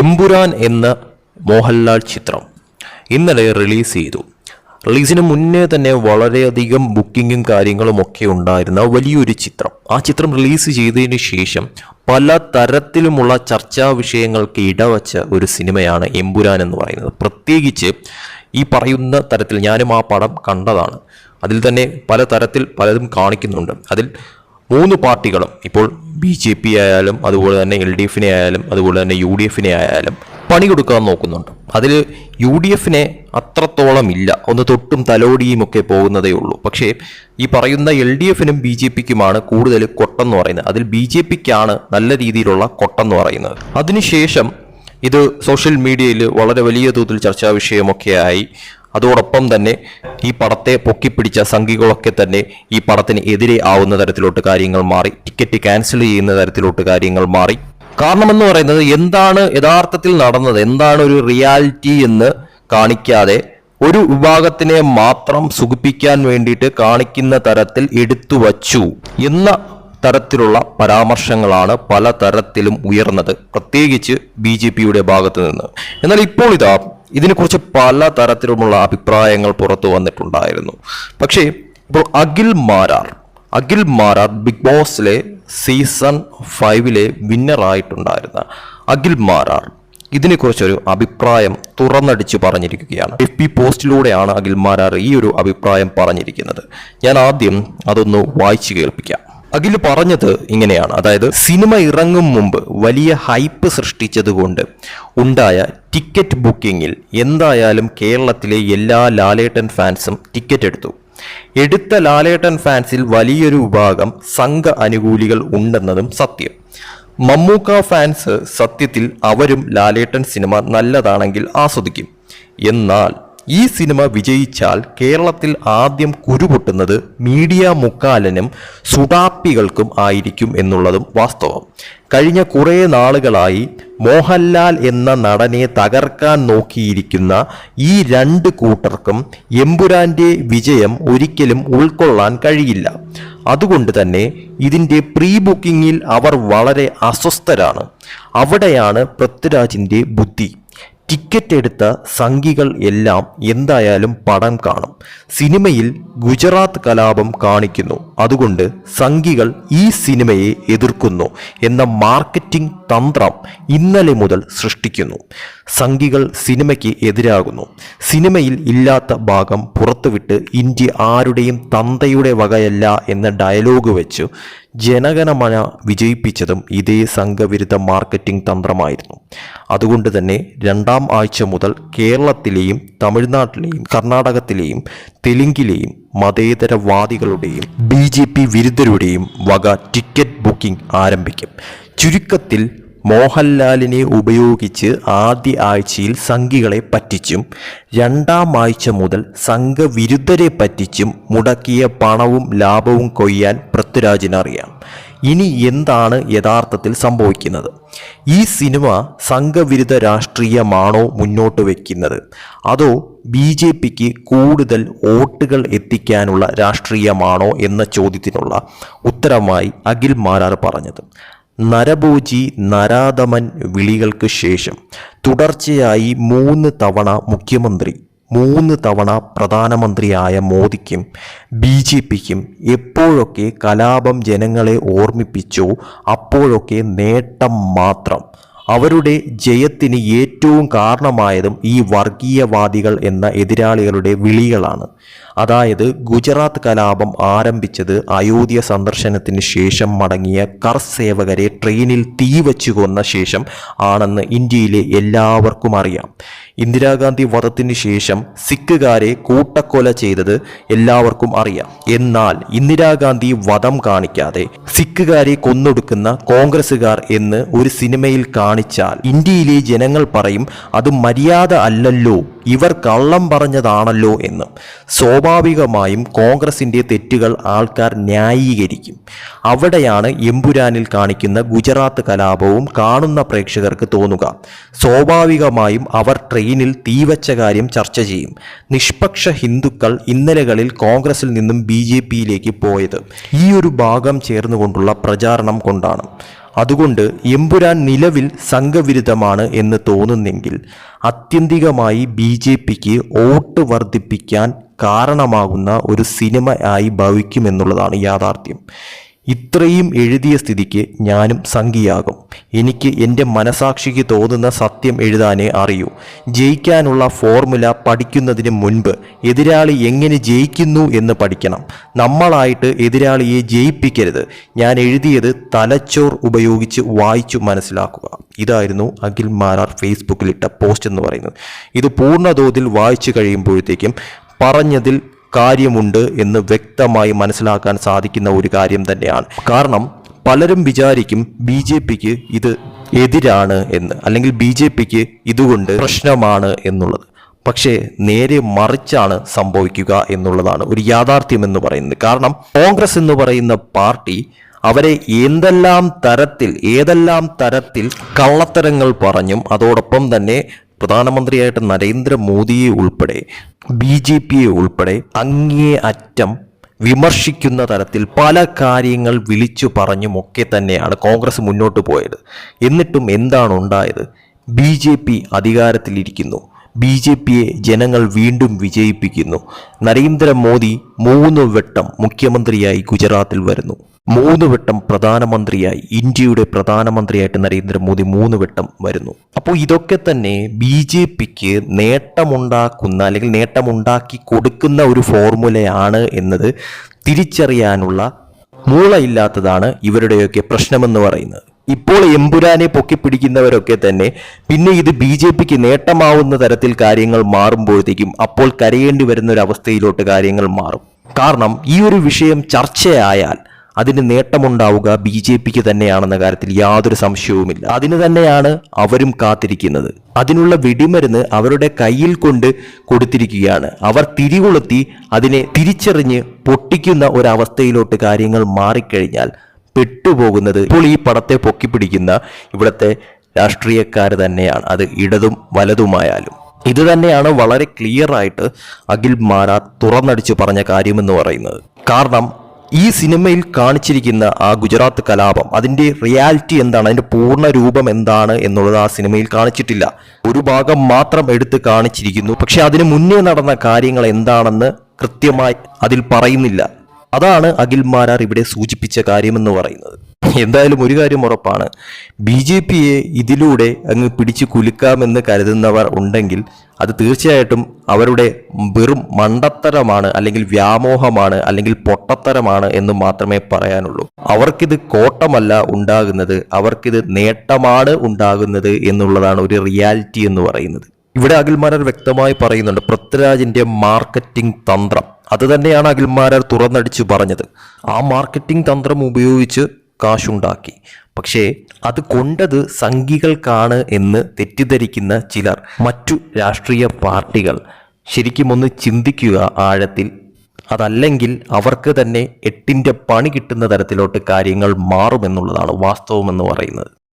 എമ്പുരാൻ എന്ന മോഹൻലാൽ ചിത്രം ഇന്നലെ റിലീസ് ചെയ്തു. റിലീസിന് മുന്നേ തന്നെ വളരെയധികം ബുക്കിങ്ങും കാര്യങ്ങളും ഒക്കെ ഉണ്ടായിരുന്ന വലിയൊരു ചിത്രം. ആ ചിത്രം റിലീസ് ചെയ്തതിന് ശേഷം പല തരത്തിലുമുള്ള ചർച്ചാ വിഷയങ്ങൾക്ക് ഇടവച്ച ഒരു സിനിമയാണ് എമ്പുരാൻ എന്ന് പറയുന്നത്. പ്രത്യേകിച്ച് ഈ പറയുന്ന തരത്തിൽ ഞാനും ആ പടം കണ്ടതാണ്. അതിൽ തന്നെ പല തരത്തിൽ പലതും കാണിക്കുന്നുണ്ട്. അതിൽ മൂന്ന് പാർട്ടികളും ഇപ്പോൾ ബി ജെ പി ആയാലും അതുപോലെ തന്നെ എൽ ഡി എഫിനെ ആയാലും അതുപോലെ തന്നെ യു ഡി എഫിനെ ആയാലും പണി കൊടുക്കാൻ നോക്കുന്നുണ്ട്. അതിൽ യു ഡി എഫിനെ അത്രത്തോളം ഇല്ല. ഒന്ന് തൊട്ടും തലോടിയും ഒക്കെ പോകുന്നതേ ഉള്ളൂ. പക്ഷേ ഈ പറയുന്ന എൽ ഡി എഫിനും ബി ജെ പിക്കുമാണ് കൂടുതൽ കൊട്ടെന്ന് പറയുന്നത്. അതിൽ ബി ജെ പിക്കാണ് നല്ല രീതിയിലുള്ള കൊട്ടെന്ന് പറയുന്നത്. അതിനുശേഷം ഇത് സോഷ്യൽ മീഡിയയിൽ വളരെ വലിയ തോതിൽ ചർച്ചാ വിഷയമൊക്കെയായി അതോടൊപ്പം തന്നെ ഈ പടത്തെ പൊക്കിപ്പിടിച്ച സംഘികളൊക്കെ തന്നെ ഈ പടത്തിന് എതിരെ ആവുന്ന തരത്തിലോട്ട് കാര്യങ്ങൾ മാറി. ടിക്കറ്റ് ക്യാൻസൽ ചെയ്യുന്ന തരത്തിലോട്ട് കാര്യങ്ങൾ മാറി. കാരണമെന്ന് പറയുന്നത് എന്താണ് യഥാർത്ഥത്തിൽ നടന്നത്? എന്താണ് ഒരു റിയാലിറ്റി എന്ന് കാണിക്കാതെ ഒരു വിഭാഗത്തിനെ മാത്രം സുഖിപ്പിക്കാൻ വേണ്ടിയിട്ട് കാണിക്കുന്ന തരത്തിൽ എടുത്തു വച്ചു എന്ന തരത്തിലുള്ള പരാമർശങ്ങളാണ് പല തരത്തിലും ഉയർന്നത്. പ്രത്യേകിച്ച് ബി ജെ പിയുടെ ഭാഗത്ത് നിന്ന്. എന്നാൽ ഇപ്പോൾ ഇതാ ഇതിനെക്കുറിച്ച് പല തരത്തിലുമുള്ള അഭിപ്രായങ്ങൾ പുറത്തു വന്നിട്ടുണ്ടായിരുന്നു. പക്ഷേ ഇപ്പോൾ അഖിൽ മാരാർ അഖിൽ മാരാർ ബിഗ് ബോസിലെ സീസൺ ഫൈവിലെ വിന്നറായിട്ടുണ്ടായിരുന്ന അഖിൽ മാരാർ ഇതിനെക്കുറിച്ചൊരു അഭിപ്രായം തുറന്നടിച്ച് പറഞ്ഞിരിക്കുകയാണ്. എഫ് പി പോസ്റ്റിലൂടെയാണ് അഖിൽ മാരാർ ഈ ഒരു അഭിപ്രായം പറഞ്ഞിരിക്കുന്നത്. ഞാൻ ആദ്യം അതൊന്ന് വായിച്ചു കേൾപ്പിക്കാം. അഖിൽ പറഞ്ഞത് ഇങ്ങനെയാണ്. അതായത് സിനിമ ഇറങ്ങും മുമ്പ് വലിയ ഹൈപ്പ് സൃഷ്ടിച്ചതുകൊണ്ട് ഉണ്ടായ ടിക്കറ്റ് ബുക്കിങ്ങിൽ എന്തായാലും കേരളത്തിലെ എല്ലാ ലാലേട്ടൻ ഫാൻസും ടിക്കറ്റ് എടുത്തു. എടുത്ത ലാലേട്ടൻ ഫാൻസിൽ വലിയൊരു വിഭാഗം സംഘ അനുകൂലികൾ ഉണ്ടെന്നതും സത്യം. മമ്മൂക്ക ഫാൻസ് സത്യത്തിൽ അവരും ലാലേട്ടൻ സിനിമ നല്ലതാണെങ്കിൽ ആസ്വദിക്കും. എന്നാൽ ഈ സിനിമ വിജയിച്ചാൽ കേരളത്തിൽ ആദ്യം കുരുപൊട്ടുന്നത് മീഡിയ മുക്കാലനും സുഡാപ്പികൾക്കും ആയിരിക്കും എന്നുള്ളതും വാസ്തവം. കഴിഞ്ഞ കുറേ നാളുകളായി മോഹൻലാൽ എന്ന നടനെ തകർക്കാൻ നോക്കിയിരിക്കുന്ന ഈ രണ്ട് കൂട്ടർക്കും എമ്പുരാന്റെ വിജയം ഒരിക്കലും ഉൾക്കൊള്ളാൻ കഴിയില്ല. അതുകൊണ്ട് തന്നെ ഇതിന്റെ പ്രീ ബുക്കിങ്ങിൽ അവർ വളരെ അസ്വസ്ഥരാണ്. അവിടെയാണ് പൃഥ്വിരാജിന്റെ ബുദ്ധി. ടിക്കറ്റ് എടുത്ത സംഘികൾ എല്ലാം എന്തായാലും പടം കാണും. സിനിമയിൽ ഗുജറാത്ത് കലാപം കാണിക്കുന്നു. അതുകൊണ്ട് സംഘികൾ ഈ സിനിമയെ എതിർക്കുന്നു എന്ന മാർക്കറ്റിംഗ് തന്ത്രം ഇന്നലെ മുതൽ സൃഷ്ടിക്കുന്നു. സംഘികൾ സിനിമയ്ക്ക് എതിരാകുന്നു. സിനിമയിൽ ഇല്ലാത്ത ഭാഗം പുറത്തുവിട്ട് ഇന്ത്യ ആരുടെയും തന്തയുടെ വകയല്ല എന്ന ഡയലോഗ് വെച്ച് ജനഗണമന വിജയിപ്പിച്ചതും ഇതേ സംഘവിരുദ്ധ മാർക്കറ്റിംഗ് തന്ത്രമായിരുന്നു. അതുകൊണ്ട് തന്നെ രണ്ടാം ആഴ്ച മുതൽ കേരളത്തിലെയും തമിഴ്നാട്ടിലെയും കർണാടകത്തിലെയും തെലുങ്കിലെയും മതേതരവാദികളുടെയും ബി ജെ പി വിരുദ്ധരുടെയും വക ടിക്കറ്റ് ബുക്കിംഗ് ആരംഭിക്കും. ചുരുക്കത്തിൽ മോഹൻലാലിനെ ഉപയോഗിച്ച് ആദ്യ ആഴ്ചയിൽ സംഘികളെ പറ്റിച്ചും രണ്ടാം ആഴ്ച മുതൽ സംഘവിരുദ്ധരെ പറ്റിച്ചും മുടക്കിയ പണവും ലാഭവും കൊയ്യാൻ പൃഥ്വിരാജിനറിയാം ഇനി എന്താണ് യഥാർത്ഥത്തിൽ സംഭവിക്കുന്നത്? ഈ സിനിമ സംഘവിരുദ്ധ രാഷ്ട്രീയമാണോ മുന്നോട്ട് വയ്ക്കുന്നത് അതോ ബി ജെ പിക്ക് കൂടുതൽ വോട്ടുകൾ എത്തിക്കാനുള്ള രാഷ്ട്രീയമാണോ എന്ന ചോദ്യത്തിനുള്ള ഉത്തരമായി അഖിൽ മാരാർ പറഞ്ഞത്. നരഭോജി നരാധമൻ വിളികൾക്ക് ശേഷം തുടർച്ചയായി മൂന്ന് തവണ മുഖ്യമന്ത്രി മൂന്ന് തവണ പ്രധാനമന്ത്രിയായ മോദിക്കും ബി ജെ പിക്കും എപ്പോഴൊക്കെ കലാപം ജനങ്ങളെ ഓർമ്മിപ്പിച്ചോ അപ്പോഴൊക്കെ നേട്ടം മാത്രം. അവരുടെ ജയത്തിന് ഏറ്റവും കാരണമായതും ഈ വർഗീയവാദികൾ എന്ന എതിരാളികളുടെ വിളികളാണ്. അതായത് ഗുജറാത്ത് കലാപം ആരംഭിച്ചത് അയോധ്യ സന്ദർശനത്തിന് ശേഷം മടങ്ങിയ കർസേവകരെ ട്രെയിനിൽ തീ വെച്ചു കൊന്ന ശേഷം ആണെന്ന് ഇന്ത്യയിലെ എല്ലാവർക്കും അറിയാം. ഇന്ദിരാഗാന്ധി വധത്തിന് ശേഷം സിഖുകാരെ കൂട്ടക്കൊല ചെയ്തത് എല്ലാവർക്കും അറിയാം. എന്നാൽ ഇന്ദിരാഗാന്ധി വധം കാണിക്കാതെ സിഖുകാരെ കൊന്നൊടുക്കുന്ന കോൺഗ്രസുകാർ എന്ന് ഒരു സിനിമയിൽ കാണിച്ചാൽ ഇന്ത്യയിലെ ജനങ്ങൾ പറയും അത് മര്യാദ അല്ലല്ലോ ഇവർ കള്ളം പറഞ്ഞതാണല്ലോ എന്ന്. സ്വാഭാവികമായും കോൺഗ്രസിന്റെ തെറ്റുകൾ ആൾക്കാർ ന്യായീകരിക്കും. അവിടെയാണ് എമ്പുരാനിൽ കാണിക്കുന്ന ഗുജറാത്ത് കലാപവും കാണുന്ന പ്രേക്ഷകർക്ക് തോന്നുക. സ്വാഭാവികമായും അവർ ട്രെയിനിൽ തീവച്ച കാര്യം ചർച്ച ചെയ്യും. നിഷ്പക്ഷ ഹിന്ദുക്കൾ ഇന്നലകളിൽ കോൺഗ്രസിൽ നിന്നും ബി ജെ പിയിലേക്ക് പോയത്. ഈ ഒരു ഭാഗം ചേർന്നുകൊണ്ടുള്ള പ്രചാരണം കൊണ്ടാണ്. അതുകൊണ്ട് എമ്പുരാൻ നിലവിൽ സംഘവിരുദ്ധമാണ് എന്ന് തോന്നുന്നെങ്കിൽ അത്യന്തികമായി ബി ജെ പിക്ക് വോട്ട് വർദ്ധിപ്പിക്കാൻ കാരണമാകുന്ന ഒരു സിനിമ ആയി ഭവിക്കുമെന്നുള്ളതാണ് യാഥാർത്ഥ്യം. ഇത്രയും എഴുതിയ സ്ഥിതിക്ക് ഞാനും സംഖ്യയാകും എനിക്ക് എന്റെ മനസാക്ഷിക്ക് തോന്നുന്ന സത്യം എഴുതാനേ അറിയൂ. ജയിക്കാനുള്ള ഫോർമുല പഠിക്കുന്നതിന് മുൻപ് എതിരാളി എങ്ങനെ ജയിക്കുന്നു എന്ന് പഠിക്കണം. നമ്മളായിട്ട് എതിരാളിയെ ജയിപ്പിക്കരുത്. ഞാൻ എഴുതിയത് തലച്ചോർ ഉപയോഗിച്ച് വായിച്ചു മനസ്സിലാക്കുക. ഇതായിരുന്നു അഖിൽ മാരാർ ഫേസ്ബുക്കിലിട്ട പോസ്റ്റ് എന്ന് പറയുന്നത്. ഇത് പൂർണതോതിൽ വായിച്ചു കഴിയുമ്പോഴത്തേക്കും പറഞ്ഞതിൽ കാര്യമുണ്ട് എന്ന് വ്യക്തമായി മനസ്സിലാക്കാൻ സാധിക്കുന്ന ഒരു കാര്യം തന്നെയാണ്. കാരണം പലരും വിചാരിക്കും ബി ജെ പിക്ക് ഇത് എതിരാണ് എന്ന് അല്ലെങ്കിൽ ബി ജെ പിക്ക് ഇതുകൊണ്ട് പ്രശ്നമാണ് എന്നുള്ളത്. പക്ഷേ നേരെ മറിച്ചാണ് സംഭവിക്കുക എന്നുള്ളതാണ് ഒരു യാഥാർത്ഥ്യം എന്ന് പറയുന്നത്. കാരണം കോൺഗ്രസ് എന്ന് പറയുന്ന പാർട്ടി അവരെ എന്തെല്ലാം തരത്തിൽ ഏതെല്ലാം തരത്തിൽ കള്ളത്തരങ്ങൾ പറഞ്ഞും അതോടൊപ്പം തന്നെ പ്രധാനമന്ത്രിയായിട്ട് നരേന്ദ്രമോദിയെ ഉൾപ്പെടെ ബി ജെ പിയെ ഉൾപ്പെടെ അങ്ങേ അറ്റം വിമർശിക്കുന്ന തരത്തിൽ പല കാര്യങ്ങൾ വിളിച്ചു പറഞ്ഞുമൊക്കെ തന്നെയാണ് കോൺഗ്രസ് മുന്നോട്ട് പോയത്. എന്നിട്ടും എന്താണ് ഉണ്ടായത്? ബി ജെ പി അധികാരത്തിലിരിക്കുന്നു. ബി ജെ പിയെ ജനങ്ങൾ വീണ്ടും വിജയിപ്പിക്കുന്നു. നരേന്ദ്രമോദി മൂന്ന് വട്ടം മുഖ്യമന്ത്രിയായി ഗുജറാത്തിൽ വരുന്നു. മൂന്ന് വട്ടം പ്രധാനമന്ത്രിയായി ഇന്ത്യയുടെ പ്രധാനമന്ത്രിയായിട്ട് നരേന്ദ്രമോദി മൂന്ന് വട്ടം വരുന്നു. അപ്പോൾ ഇതൊക്കെ തന്നെ ബി ജെ പിക്ക് നേട്ടമുണ്ടാക്കുന്ന അല്ലെങ്കിൽ നേട്ടമുണ്ടാക്കി കൊടുക്കുന്ന ഒരു ഫോർമുലയാണ് എന്നത് തിരിച്ചറിയാനുള്ള മൂളയില്ലാത്തതാണ് ഇവരുടെയൊക്കെ പ്രശ്നമെന്ന് പറയുന്നത്. ഇപ്പോൾ എമ്പുരാനെ പൊക്കിപ്പിടിക്കുന്നവരൊക്കെ തന്നെ പിന്നെ ഇത് ബി ജെ പിക്ക് നേട്ടമാവുന്ന തരത്തിൽ കാര്യങ്ങൾ മാറുമ്പോഴത്തേക്കും അപ്പോൾ കരയേണ്ടി വരുന്ന ഒരു അവസ്ഥയിലോട്ട് കാര്യങ്ങൾ മാറും. കാരണം ഈ ഒരു വിഷയം ചർച്ചയായാൽ അതിന് നേട്ടമുണ്ടാവുക ബി ജെ പിക്ക് തന്നെയാണെന്ന കാര്യത്തിൽ യാതൊരു സംശയവുമില്ല. അതിന് തന്നെയാണ് അവരും കാത്തിരിക്കുന്നത്. അതിനുള്ള വെടിമരുന്ന് അവരുടെ കയ്യിൽ കൊണ്ട് കൊടുത്തിരിക്കുകയാണ്. അവർ തിരികൊളുത്തി അതിനെ തിരിച്ചറിഞ്ഞ് പൊട്ടിക്കുന്ന ഒരവസ്ഥയിലോട്ട് കാര്യങ്ങൾ മാറിക്കഴിഞ്ഞാൽ പെട്ടുപോകുന്നത് ഇപ്പോൾ ഈ പടത്തെ പൊക്കിപ്പിടിക്കുന്ന ഇവിടുത്തെ രാഷ്ട്രീയക്കാർ തന്നെയാണ്. അത് ഇടതും വലതുമായാലും. ഇത് തന്നെയാണ് വളരെ ക്ലിയർ ആയിട്ട് അഖിൽ മാരാ തുറന്നടിച്ചു പറഞ്ഞ കാര്യമെന്ന് പറയുന്നത്. കാരണം ഈ സിനിമയിൽ കാണിച്ചിരിക്കുന്ന ആ ഗുജറാത്ത് കലാപം അതിന്റെ റിയാലിറ്റി എന്താണ് അതിന്റെ പൂർണ രൂപം എന്താണ് എന്നുള്ളത് ആ സിനിമയിൽ കാണിച്ചിട്ടില്ല. ഒരു ഭാഗം മാത്രം എടുത്ത് കാണിച്ചിരിക്കുന്നു. പക്ഷെ അതിന് മുന്നേ നടന്ന കാര്യങ്ങൾ എന്താണെന്ന് കൃത്യമായി അതിൽ പറയുന്നില്ല. അതാണ് അഖിൽ മാരാർ ഇവിടെ സൂചിപ്പിച്ച കാര്യമെന്ന് പറയുന്നത്. എന്തായാലും ഒരു കാര്യം ഉറപ്പാണ്. ബി ജെ പിയെ ഇതിലൂടെ അങ്ങ് പിടിച്ചു കുലുക്കാമെന്ന് കരുതുന്നവർ ഉണ്ടെങ്കിൽ അത് തീർച്ചയായിട്ടും അവരുടെ വെറും മണ്ടത്തരമാണ് അല്ലെങ്കിൽ വ്യാമോഹമാണ് അല്ലെങ്കിൽ പൊട്ടത്തരമാണ് എന്ന് മാത്രമേ പറയാനുള്ളൂ. അവർക്കിത് കോട്ടമല്ല ഉണ്ടാകുന്നത് അവർക്കിത് നേട്ടമാണ് ഉണ്ടാകുന്നത് എന്നുള്ളതാണ് ഒരു റിയാലിറ്റി എന്ന് പറയുന്നത്. ഇവിടെ അഖിൽമാരർ വ്യക്തമായി പറയുന്നുണ്ട് പൃഥ്വിരാജിന്റെ മാർക്കറ്റിംഗ് തന്ത്രം. അത് തന്നെയാണ് അഖിൽമാരർ തുറന്നടിച്ചു പറഞ്ഞത്. ആ മാർക്കറ്റിംഗ് തന്ത്രം ഉപയോഗിച്ച് കാശുണ്ടാക്കി. പക്ഷേ അത് കൊണ്ടത് സംഘികൾക്കാണ് എന്ന് തെറ്റിദ്ധരിക്കുന്ന ചിലർ മറ്റു രാഷ്ട്രീയ പാർട്ടികൾ. ശരിക്കും ഒന്ന് ചിന്തിക്കുക ആഴത്തിൽ. അതല്ലെങ്കിൽ അവർക്ക് തന്നെ എട്ടിന്റെ പണി കിട്ടുന്ന തരത്തിലോട്ട് കാര്യങ്ങൾ മാറുമെന്നുള്ളതാണ് വാസ്തവമെന്ന് പറയുന്നത്.